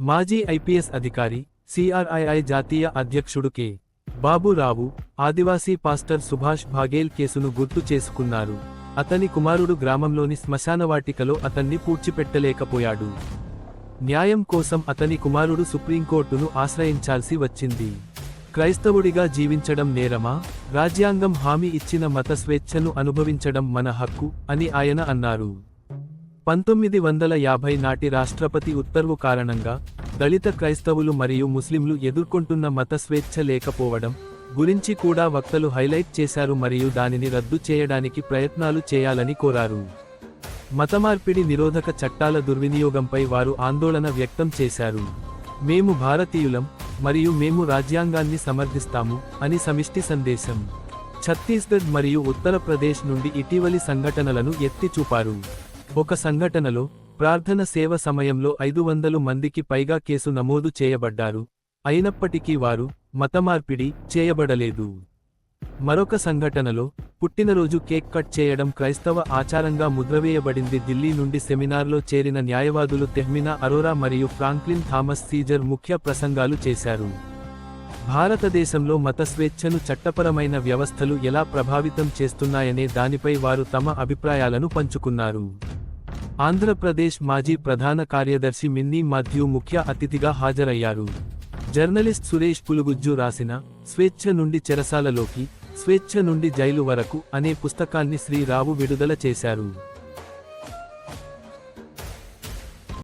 మాజీ ఐపీఎస్ అధికారి సిఆర్ఐఐ జాతీయ అధ్యక్షుడు కె. బాబురావు ఆదివాసీ పాస్టర్ సుభాష్ భాగేల్ కేసును గుర్తు చేసుకున్నారు. అతని కుమారుడు గ్రామంలోని శ్మశానవాటికలో అతన్ని పూడ్చిపెట్టలేకపోయాడు. న్యాయం కోసం అతని కుమారుడు సుప్రీంకోర్టును ఆశ్రయించాల్సి వచ్చింది. క్రైస్తవుడిగా జీవించడం నేరమా? రాజ్యాంగం హామీ ఇచ్చిన మత స్వేచ్ఛను అనుభవించడం మన హక్కు అని ఆయన అన్నారు. పంతొమ్మిది వందల యాభై నాటి రాష్ట్రపతి ఉత్తర్వు కారణంగా దళిత క్రైస్తవులు మరియు ముస్లింలు ఎదుర్కొంటున్న మత స్వేచ్ఛ లేకపోవడం గురించి కూడా వక్తలు హైలైట్ చేశారు మరియు దానిని రద్దు చేయడానికి ప్రయత్నాలు చేయాలని కోరారు. మతమార్పిడి నిరోధక చట్టాల దుర్వినియోగంపై వారు ఆందోళన వ్యక్తం చేశారు. మేము భారతీయులం మరియు మేము రాజ్యాంగాన్ని సమర్థిస్తాము అని సమిష్టి సందేశం. ఛత్తీస్గఢ్ మరియు ఉత్తరప్రదేశ్ నుండి ఇటీవలి సంఘటనలను ఎత్తి చూపారు ఒక సంఘటనలో ప్రార్థన సేవ సమయంలో ఐదు వందలు మందికి పైగా కేసు నమోదు చేయబడ్డారు. అయినప్పటికీ వారు మతమార్పిడి చేయబడలేదు. మరొక సంఘటనలో పుట్టినరోజు కేక్ కట్ చేయడం క్రైస్తవ ఆచారంగా ముద్రవేయబడింది. ఢిల్లీ నుండి సెమినార్లో చేరిన న్యాయవాదులు తెహ్మినా అరోరా మరియు ఫ్రాంక్లిన్ థామస్ సీజర్ ముఖ్య ప్రసంగాలు చేశారు. భారతదేశంలో మత స్వేచ్ఛను చట్టపరమైన వ్యవస్థలు ఎలా ప్రభావితం చేస్తున్నాయనే దానిపై వారు తమ అభిప్రాయాలను పంచుకున్నారు. ఆంధ్రప్రదేశ్ మాజీ ప్రధాన కార్యదర్శి మిన్నీ మాథ్యూ ముఖ్య అతిథిగా హాజరయ్యారు. జర్నలిస్ట్ సురేష్ పులుగుజ్జు రాసిన స్వేచ్ఛ నుండి చెరసాలలోకి స్వేచ్ఛ నుండి జైలు వరకు అనే పుస్తకాన్ని శ్రీరావు విడుదల చేశారు.